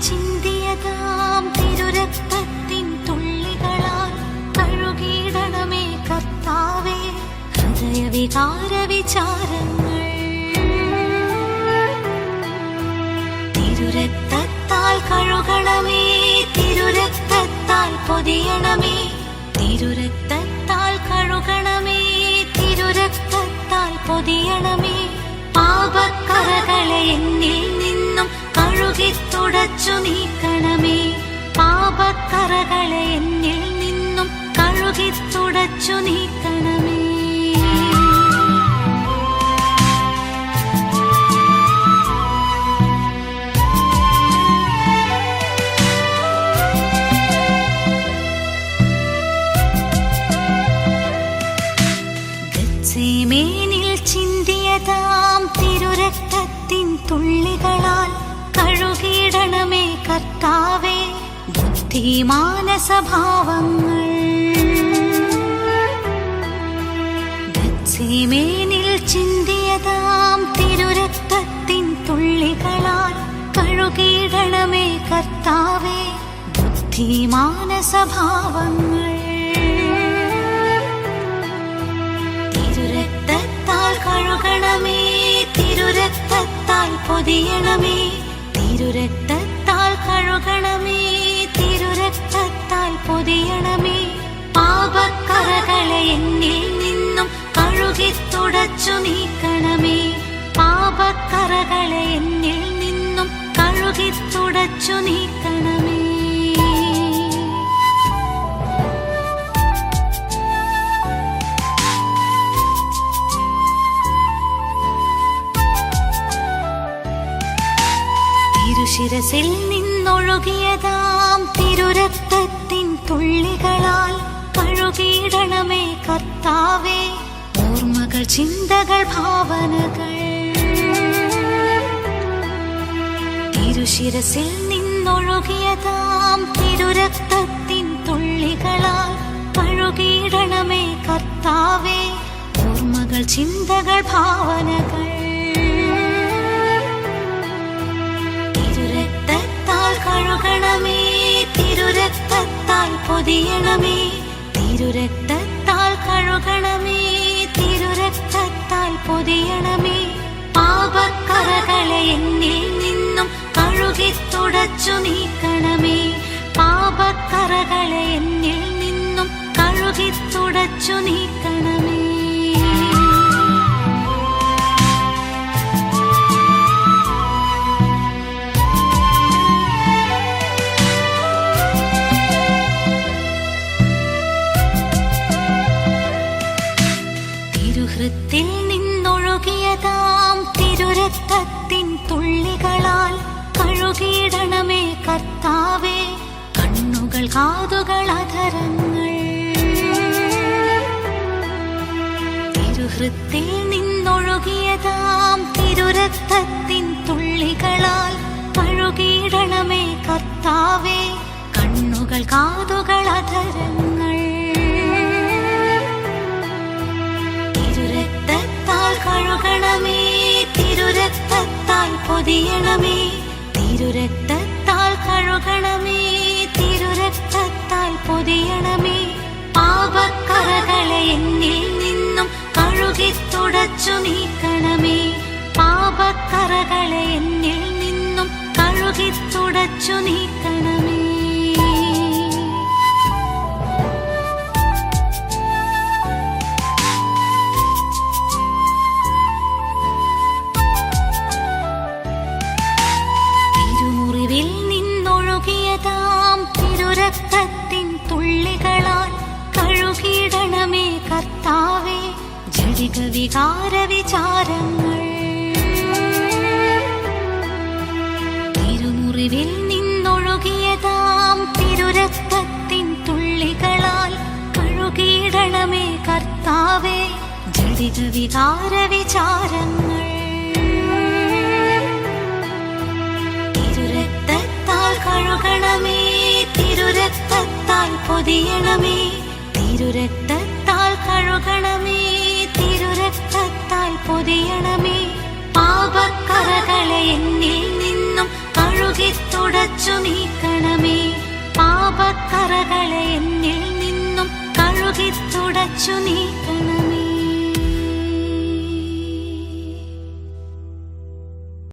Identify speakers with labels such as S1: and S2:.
S1: ചിന്തിയതാം തിരുരക്തത്തിൻ കഴുകണമേ. പൊതിയണമേ. കഴുകണമേ. പാപക്കറകളെ നിന്നും കഴുകി നീക്കണമേ. പാപക്കറകളെ എന്നിൽ നിന്നും കഴുകി നീക്കണമേ. ചിന്തിയതാം തിരുരക്തത്തിൻ തുള്ളികളാൽ കർത്താവേ ബുദ്ധിമാനസഭാവങ്ങൾ. ിൽ ചിന്തിയതാം തിരുരക്തത്തിൻ തുള്ളികളാൽ കഴുകിയിടണമേ കർത്താവേ ബുദ്ധിമാനസഭാവങ്ങൾ. തിരുരക്തത്താൽ കഴുകണമേ തിരുരക്തത്താൽ പൊതിയണമേ തിരുരക്തത്താൽ നീക്കണമേ തിരുശിരസിൽ നിന്നൊഴുകിയതാം തിരുരക്തത്തിൻ തുള്ളികളാൽ കഴുകിയിടണമേ കർത്താവേ. ഓർമ്മകൾ ചിന്തകൾ ഭാവനകൾ. തിരുശിരസിൽ നിന്നൊഴുകിയതാം തിരുരക്തത്തിൻ തുള്ളികളാൽ കഴുകിയിടണമേ കർത്താവേ. ഓർമ്മകൾ ചിന്തകൾ ഭാവനകൾ. തിരുരക്തത്താൽ കഴുകണമേ തിരുരക്തത്താൽ പൊതിയണമേ. തിരുരക്തത്താൽ കഴുകണമേ തിരുരക്തത്താൽ പൊതിയണമേ. തുടച്ചു നീക്കണമേ. പാപക്കറകളെ എന്നിൽ നിന്നും കഴുകി തുടച്ചു നീക്കണമേ കാതുകൾ അധരങ്ങൾ തിരുഹൃത്തിൽ നിന്നൊഴുകിയതാം തിരുരക്തത്തിൻ തുള്ളികളാൽ കഴുകിയിടണമേ കർത്താവേ. കണ്ണുകൾ കാതുകൾ അധരങ്ങൾ തുടച്ചു നീക്കണമേ വികാര വിചാരങ്ങൾ തിരുമുറിവിൽ നിന്നൊഴുകിയതാം തിരുരക്തത്തിൻ തുള്ളികളാൽ കഴുകിയിടണമേ കർത്താവേ. ജടിക വികാര വിചാരങ്ങൾ തിരുരക്തത്താൽ കഴുകണമേ തിരുരക്തത്താൽ പൊതിയണമേ തിരുരക്തത്താൽ കഴുകിത്തുടച്ചു നീക്കണമേ. പാപക്കറകളെ എന്നിൽ നിന്നും കഴുകിത്തുടച്ചു നീക്കണമേ.